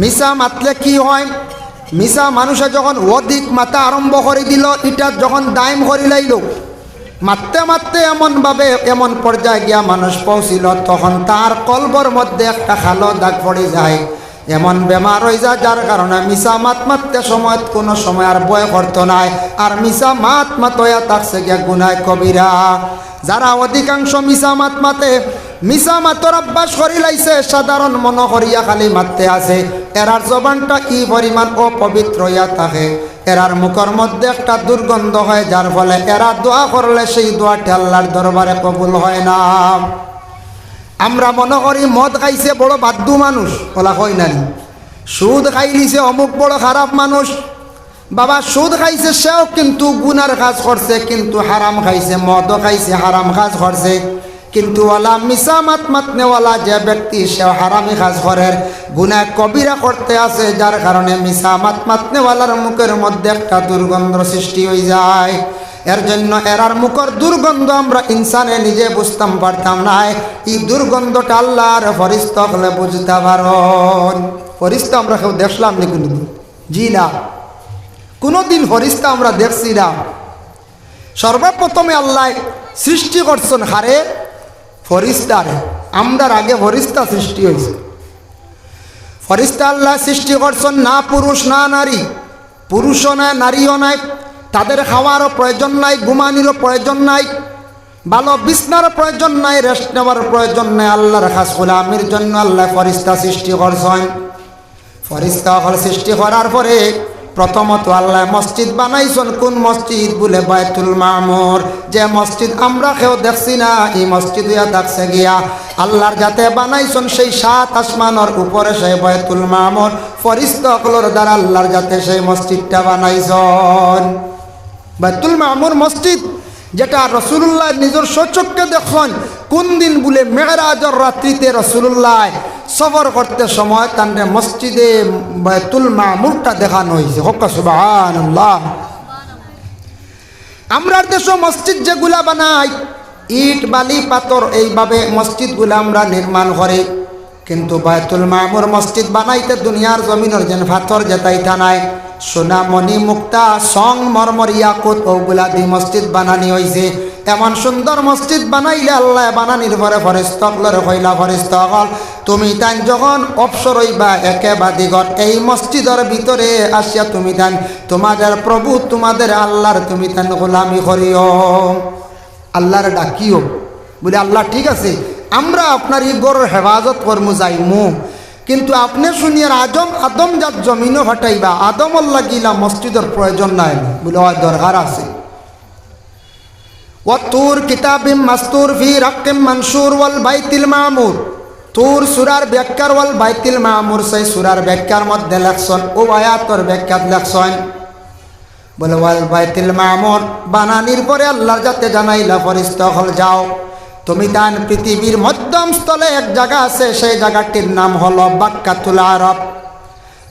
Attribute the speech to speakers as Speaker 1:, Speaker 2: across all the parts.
Speaker 1: মিশা মাতলে কি হয়? মিশা মানুষে যখন অধিক মাতা আরম্ভ করে দিল এটা যখন দায়ম করে লাইল। মারতে মারতে এমনভাবে এমন পর্যায়ে গিয়া মানুষ পৌঁছিল। তখন তার কলবর মধ্যে একটা খালো দাগ পড়ে যায়। এমন বেমার হয়ে যায় যার কারণে মিশা মাত মারতে সময় কোনো সময় আর বয় করতো নাই। আর মিশা মাত মাতয়া থাকছে গিয়া গুনায় কবিরা যারা অধিকাংশ মিশা মাত মাতে মিশা মাতর অভ্যাস করি লাইছে, সাধারণ মন করিয়া খালি মারতে আছে। এরার জবানটা কি পরিমাণ অপবিত্র হইয়া থাকে। এরার মুখর মধ্যে একটা দুর্গন্ধ হয়, যার ফলে এরা দোয়া করলে সেই দোয়াটি আল্লাহর দরবারে কবুল হয় না। আমরা মনে করি মদ খাইছে বড় বাদ্যু মানুষ, বলা হয় না সুদ খাই নিছে অমুক বড় খারাপ মানুষ। বাবা, সুদ খাইছে সেও কিন্তু গুনার কাজ করছে, কিন্তু হারাম খাইছে, মদও খাইছে, হারাম কাজ করছে। কিন্তু ওলা মিশা মাত মাতনেওয়ালা যে ব্যক্তি সে হারামি কাজ করে। গুনা কবিরা করতে আছে, যার কারণে মিশা মাত মাতনেওয়ালার মুখের মধ্যে একটা দুর্গন্ধ সৃষ্টি হয়ে যায়। এর জন্য এরার মুখর দুর্গন্ধ আমরা ইনসানে নিজে বুঝতাম, পারতাম না। এই দুর্গন্ধটা আল্লাহর ফরিস্ত হলে বুঝতে পারন ফরিস্ত আমরা কেউ দেখলাম নি কোনোদিন? জি না। কোনোদিন ফরিস্তা আমরা দেখছি না। সর্বপ্রথমে আল্লাহ সৃষ্টি করছেন হারে ফরিস্তারে। আমরার আগে ফরিস্তা সৃষ্টি হয়েছে। ফরিস্তা আল্লাহ সৃষ্টি করছেন না পুরুষ, না নারী। পুরুষও নাই, নারীও নাই, তাদের খাওয়ারও প্রয়োজন নাই, ঘুমানিরও প্রয়োজন নাই ভালো বিছনার প্রয়োজন নাই, রেস্ট নেওয়ার প্রয়োজন নাই, আল্লাহর খাস গোলামির জন্য আল্লাহ ফরিস্তা সৃষ্টি করছেন। ফরিস্তা সৃষ্টি করার পরে প্রথমত আল্লাহ মসজিদ বানাইছেন। কোন মসজিদ? বলে বায়তুল মামুর। যে মসজিদ আমরা কেউ দেখছি না, এই মসজিদ হইয়া দেখছে গিয়া আল্লাহর যাতে বানাইছেন সেই সাত আসমানের উপরে সেই বায়তুল মামুর ফরিস্তকলোর দ্বারা আল্লাহর যাতে সেই মসজিদটা বানাইছেন। বাইতুল মামুর মসজিদ যেটা রসুল্লাহ নিজের সচক্ষে দেখুন কোন দিন বলে মেঘরাজর রাত্রিতে রসুল্লাহ সফর করতে সময় তান্ডে মসজিদে বাইতুল মামুরটা দেখানো হয়েছে। হকা সুবাহ আমরার দেশও মসজিদ যেগুলা বানাই, ইট, বালি, পাথর, এইভাবে মসজিদগুলো আমরা নির্মাণ করে। কিন্তু বায়তুল মামুর মসজিদ বানাইতে দুনিয়ার জমিনের যেন পাথর যেতাইতা নাই সোনা মণি মুক্তা, সং মরমর ইয়াকুত ওগুলা দি মসজিদ বানানি হয়েছে। এমন সুন্দর মসজিদ বানাইলে আল্লাহ বানানির পরে ফরিস্তকলরে হইলা ফরিস্তকল তুমি তান যখন অবসর হইবা একে বা দিগত এই মসজিদের ভিতরে আসিয়া তুমি তান তোমাদের প্রভু, তোমাদের আল্লাহর তুমি তান গোলামি করিও। আল্লাহর ডাকিও। বলে, আল্লাহ, ঠিক আছে, আমরা আপনার এই গরুর হেফাজত কর্ম, যাইমু। কিন্তু আপনি শুনিয়ার আজম আদম যার জমিনও হটাইবা আদম আল্লাহ গিলা মসজিদের প্রয়োজন নাই। বলে হয় দরকার আছে। ও তুর কিতাবিম মাস্তুর ফি রাকিম মনসুর ওয়াল বাইতিল মামুর। তুর সুরার ব্যাখ্যার ওয়াল বাইতিল মামুর, সেই সুরার ব্যাখ্যার মধ্যে লেখছন, ও আয়াতর ব্যাখ্যাত লেখছন। বলে, ওয়াল বাইতিল মামুর, বানানির পরে আল্লাহর যাতে জানাইলা, ফরিস্ত হল, যাও। তুমি তান পৃথিবীর মধ্যম স্থলে এক জায়গা আছে, সেই জায়গাটির নাম হলো বাক্কাতুল আরব।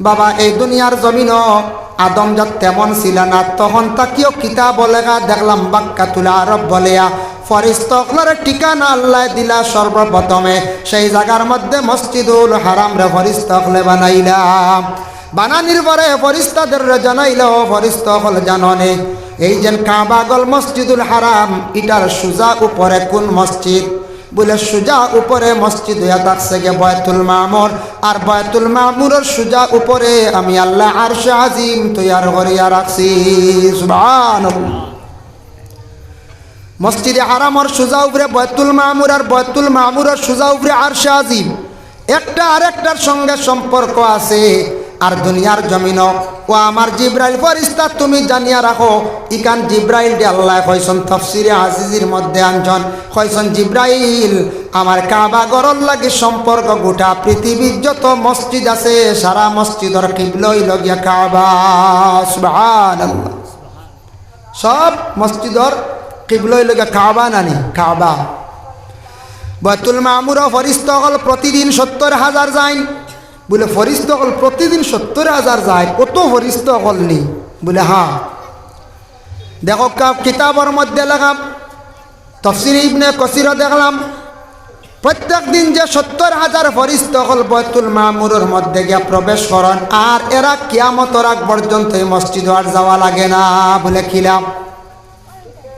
Speaker 1: বাবা, এই দুনিয়ার জমিন আদম যা তেমন ছিল না, তখন তাকিও কিতাব লেখা দেখলাম বাক্কাতুল আরব বলেয়া। ফরিস্তকলার ঠিকানা আল্লাহ দিলা সর্বপ্রথমে। সেই জায়গার মধ্যে মসজিদুল হারাম রে ফরিস্তকলে বানাইলাম। বানানির পরে ফরিস্তাদের জানাইল ফরিস্ত হল জাননে। এই যে কাবাগল মসজিদুল হারাম, ইটার সুজা উপরে কোন মসজিদ? বলে সুজা উপরে মসজিদ হইয়া থাকছে গে বয়তুল মামুর। আর বয়তুল মামুরের সুজা উপরে আমি আল্লাহ আর আজিম তৈয়ার করিয়া রাখছি। মসজিদে হারামর সুজা উপরে বয়তুল মামুর আর বয়তুল মামুরের সুজা উপরে আর আজিম। একটা আরেকটার সঙ্গে সম্পর্ক আছে। আর দুনিয়ার জমিন ও আমার জিব্রাইল ফরিস্তা, তুমি জানিয়া রাখো, ইকান জিব্রাইল ডে আল্লাহ কইসন তফসিরে আজিজির মধ্যে আনজন। কইসন জিব্রাইল, আমার কাবা গরল লাগে সম্পর্ক গোটা পৃথিবীর যত মসজিদ আছে, সারা মসজিদর কিবলই লগিয়া কাবা। সুবহানাল্লাহ। সব মসজিদর কিবলই লগিয়া কাবা নানি, কাবা। বয়তুল মামুর ফরিস্ত হল প্রতিদিন সত্তর হাজার যাইন। বলে, ফরিস্ত হল প্রতিদিন সত্তর হাজার যায় কত ফরিস্ত হল নি বলে হ্যাঁ দেখো কিতাবর মধ্যে লাগাম তফসির ইবনে কসির দেখলাম প্রত্যেক দিন যে সত্তর হাজার ফরিস্ত হল বয়তুল মামুরের মধ্যে গিয়া প্রবেশ করেন আর এরা কিয়ামতর আগ পর্যন্ত এই মসজিদ আর যাওয়া লাগে না, বলে খিলাম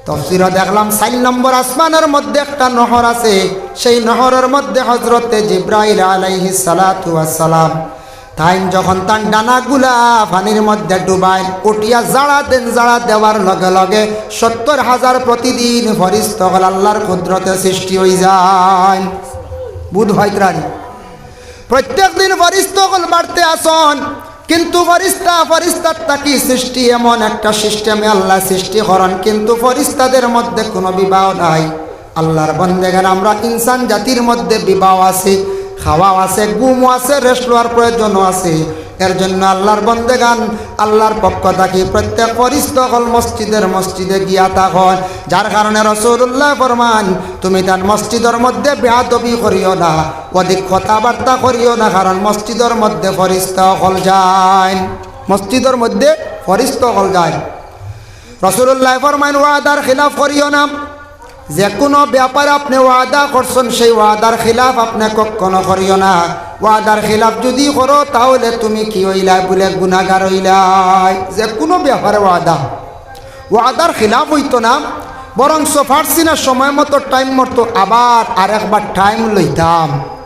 Speaker 1: তফসির দেখলাম সাইল নম্বর আসমানের মধ্যে একটা নহর আছে সেই নহরের মধ্যে হজরতে জিব্রাইল আলাইহি সালাম তাইন যখন তার ডানাগুলা পানির মধ্যে ডুবায়, উঠিয়া জাড়া দেন জাড়া দেওয়ার লগে লগে সত্তর হাজার প্রতিদিন ফরিস্ত আল্লাহর কুদরতে সৃষ্টি হয়ে যায়। বুধ হয় প্রত্যেক দিন ফরিস্তকল বাড়তে আসন, কিন্তু ফরিস্তা ফরিস্তার তাকি সৃষ্টি? এমন একটা সিস্টেমে আল্লাহ সৃষ্টি করেন, কিন্তু ফরিস্তাদের মধ্যে কোনো বিবাহ নাই। আল্লাহর বন্দেগান আমরা ইনসান জাতির মধ্যে বিবাহ আছে খাওয়া আছে গুমও আছে রেস্ট লওয়ার প্রয়োজনও আছে। এর জন্য আল্লাহর বন্দেগান, আল্লাহর পক্ষ থাকি প্রত্যেক পরিস্থকল মসজিদের মসজিদে গিয়া তখন যার কারণে রসুল্লাহ ফরমান, তুমি তার মসজিদের মধ্যে বেহাদবি করিও না, অধিক কথাবার্তা করিও না, কারণ মসজিদের মধ্যে হল যায়। মসজিদের মধ্যে হল যায়। রসুল্লাহ ফরমান ওয়াদার খিলাফ করিও না। যে কোনো ব্যাপারে আপনি ওয়াদা করছেন, সেই ওয়াদার খিলাফ আপনি কখনো করিও না। ওয়াদার খিলাফ যদি করো, তাহলে তুমি কি হইলাই বলে গুণাগার হইলাই। যে কোনো ব্যাপারে ওয়াদা। ওয়াদার খিলাফ হইতো না, বরং সোফার সিনার সময় মতো টাইম মতো আবার আরেকবার টাইম লইতাম।